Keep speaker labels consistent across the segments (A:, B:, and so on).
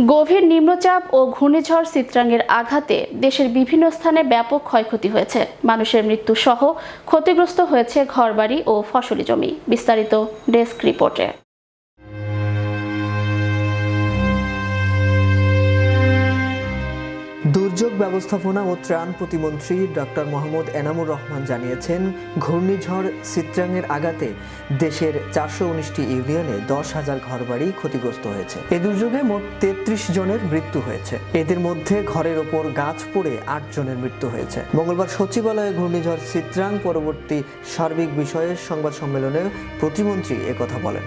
A: গভীর নিম্নচাপ ও ঘূর্ণিঝড় চিত্রাঙ্গের আঘাতে দেশের বিভিন্ন স্থানে ব্যাপক ক্ষয়ক্ষতি হয়েছে। মানুষের মৃত্যু সহ ক্ষতিগ্রস্ত হয়েছে ঘরবাড়ি ও ফসলি জমি। বিস্তারিত ডেস্ক রিপোর্টে।
B: দুর্যোগ ব্যবস্থাপনা ও ত্রাণ প্রতিমন্ত্রী ডক্টর মোহাম্মদ এনামুর রহমান জানিয়েছেন, ঘূর্ণিঝড় চিত্রাঙ্গের আঘাতে দেশের চারশো উনিশটি ইউনিয়নে দশ হাজার ঘরবাড়ি ক্ষতিগ্রস্ত হয়েছে। এ দুর্যোগে মোট তেত্রিশ জনের মৃত্যু হয়েছে। এদের মধ্যে ঘরের ওপর গাছ পড়ে আট জনের মৃত্যু হয়েছে। মঙ্গলবার সচিবালয়ে ঘূর্ণিঝড় চিত্রাং পরবর্তী সার্বিক বিষয়ে সংবাদ সম্মেলনে প্রতিমন্ত্রী একথা বলেন।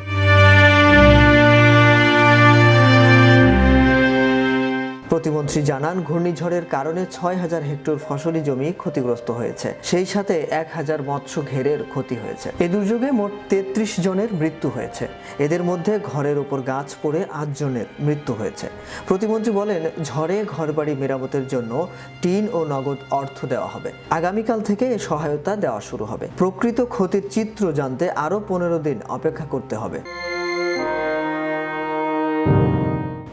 B: প্রতিমন্ত্রী জানান, ঘূর্ণিঝড়ের কারণে ছয় হাজার হেক্টর ফসলি জমি ক্ষতিগ্রস্ত হয়েছে। সেই সাথে এক হাজার মৎস্য ঘেরের ক্ষতি হয়েছে। এ দুর্যোগে মোট তেত্রিশ জনের মৃত্যু হয়েছে। এদের মধ্যে ঘরের ওপর গাছ পড়ে আট জনের মৃত্যু হয়েছে। প্রতিমন্ত্রী বলেন, ঝড়ে ঘরবাড়ি মেরামতের জন্য টিন ও নগদ অর্থ দেওয়া হবে। আগামীকাল থেকে সহায়তা দেওয়া শুরু হবে। প্রকৃত ক্ষতির চিত্র জানতে আরও পনেরো দিন অপেক্ষা করতে হবে।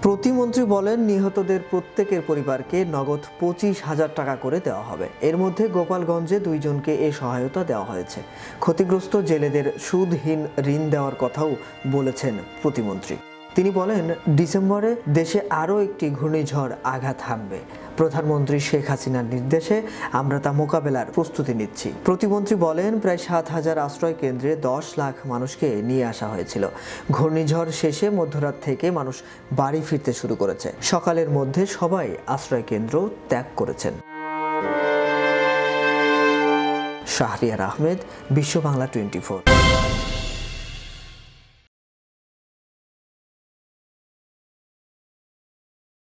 B: প্রতিমন্ত্রী বলেন, নিহতদের প্রত্যেকের পরিবারকে নগদ পঁচিশ হাজার টাকা করে দেওয়া হবে। এর মধ্যে গোপালগঞ্জে দুইজনকে এ সহায়তা দেওয়া হয়েছে। ক্ষতিগ্রস্ত জেলেদের সুদহীন ঋণ দেওয়ার কথাও বলেছেন প্রতিমন্ত্রী। তিনি বলেন, ডিসেম্বরে দেশে আরও একটি ঘূর্ণিঝড় আঘাত হানবে। প্রধানমন্ত্রী শেখ হাসিনার নির্দেশে আমরা তা মোকাবেলার প্রস্তুতি নিচ্ছি। প্রতিমন্ত্রী বলেন, প্রায় সাত হাজার আশ্রয় কেন্দ্রে দশ লাখ মানুষকে নিয়ে আসা হয়েছিল। ঘূর্ণিঝড় শেষে মধ্যরাত থেকে মানুষ বাড়ি ফিরতে শুরু করেছে। সকালের মধ্যে সবাই আশ্রয় কেন্দ্র ত্যাগ করেছেন। শাহরিয়ার আহমেদ, বিশ্ব বাংলা টোয়েন্টি ফোর।